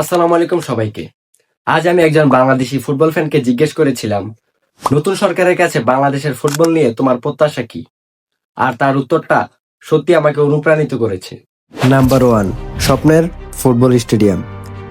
আসসালামু আলাইকুম সবাইকে। আজ আমি একজন বাংলাদেশি ফুটবল ফ্যানকে জিজ্ঞেস করেছিলাম, নতুন সরকারের কাছে বাংলাদেশের ফুটবল নিয়ে তোমার প্রত্যাশা কি? আর তার উত্তরটা সত্যি আমাকে অনুপ্রাণিত করেছে। নাম্বার ওয়ান স্বপ্নের ফুটবল স্টেডিয়াম।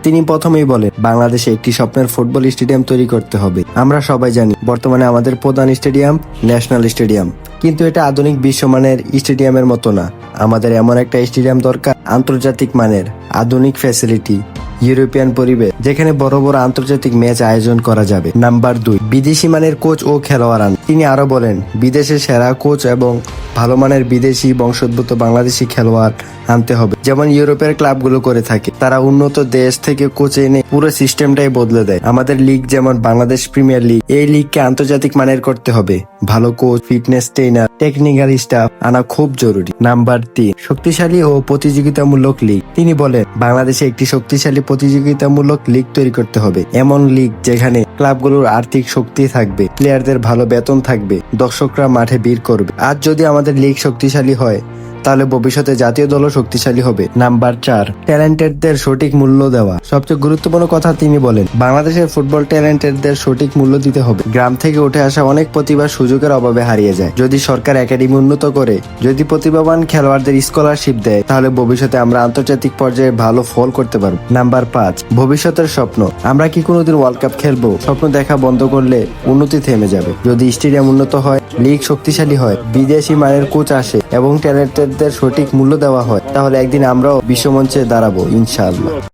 তিনি প্রথমেই বলেন, বাংলাদেশে একটি স্বপ্নের ফুটবল স্টেডিয়াম তৈরি করতে হবে। আমরা সবাই জানি, বর্তমানে আমাদের প্রধান স্টেডিয়াম ন্যাশনাল স্টেডিয়াম। কিন্তু এটা আধুনিক বিশ্বমানের স্টেডিয়ামের মতো না। আমাদের এমন একটা স্টেডিয়াম দরকার, আন্তর্জাতিক মানের, আধুনিক ফ্যাসিলিটি ইউরোপিয়ান পরিবেশ, যেখানে বড় বড় আন্তর্জাতিক ম্যাচ আয়োজন করা যাবে। নাম্বার দুই, বিদেশি মানের কোচ ও খেলোয়াড় তিনি আরও বলেন, বিদেশের সেরা কোচ এবং ভালো মানের বিদেশি বংশোদ্ভূত বাংলাদেশি খেলোয়াড় আনতে হবে। যেমন ইউরোপের ক্লাবগুলো করে থাকে, তারা উন্নত দেশ থেকে কোচ এনে পুরো সিস্টেমটাই বদলে দেয়। আমাদের লিগ যেমন বাংলাদেশ প্রিমিয়ার লিগ, এই লিগকে আন্তর্জাতিক মানের করতে হবে। ভালো coach, fitness trainer, technical staff আনা খুব জরুরি। নাম্বার তিন, শক্তিশালী ও প্রতিযোগিতামূলক লিগ। তিনি বলেন, বাংলাদেশে একটি শক্তিশালী প্রতিযোগিতামূলক লিগ তৈরি করতে হবে। এমন লিগ যেখানে ক্লাবগুলোর আর্থিক শক্তি থাকবে, প্লেয়ারদের ভালো বেতন থাকবে, দর্শকরা মাঠে ভিড় করবে। আজ যদি আমাদের লিগ শক্তিশালী হয় তাহলে ভবিষ্যতে জাতীয় দলও শক্তিশালী হবে। নাম্বার চার, ট্যালেন্টেডদের সঠিক মূল্য দেওয়া। সবচেয়ে গুরুত্বপূর্ণ কথা তিনি বলেন, বাংলাদেশের ফুটবল ট্যালেন্টেডদের সঠিক মূল্য দিতে হবে। গ্রাম থেকে উঠে আসা অনেক প্রতিভা সুযোগের অভাবে হারিয়ে যায়। যদি সরকার একাডেমি উন্নত করে, যদি প্রতিভাবান খেলোয়াড়দের স্কলারশিপ দেয়, তাহলে ভবিষ্যতে আমরা আন্তর্জাতিক পর্যায়ে ভালো ফল করতে পারব। নাম্বার পাঁচ, ভবিষ্যতের স্বপ্ন। আমরা কি কোনোদিন ওয়ার্ল্ড কাপ খেলব? স্বপ্ন দেখা বন্ধ করলে উন্নতি থেমে যাবে। যদি স্টেডিয়াম উন্নত হয়, লিগ শক্তিশালী হয়, বিদেশি মানের কোচ আসে এবং ট্যালেন্টেডদের সঠিক মূল্য দেওয়া হয় তাহলে একদিন আমরাও বিশ্বমঞ্চে দাঁড়াবো ইনশাআল্লাহ।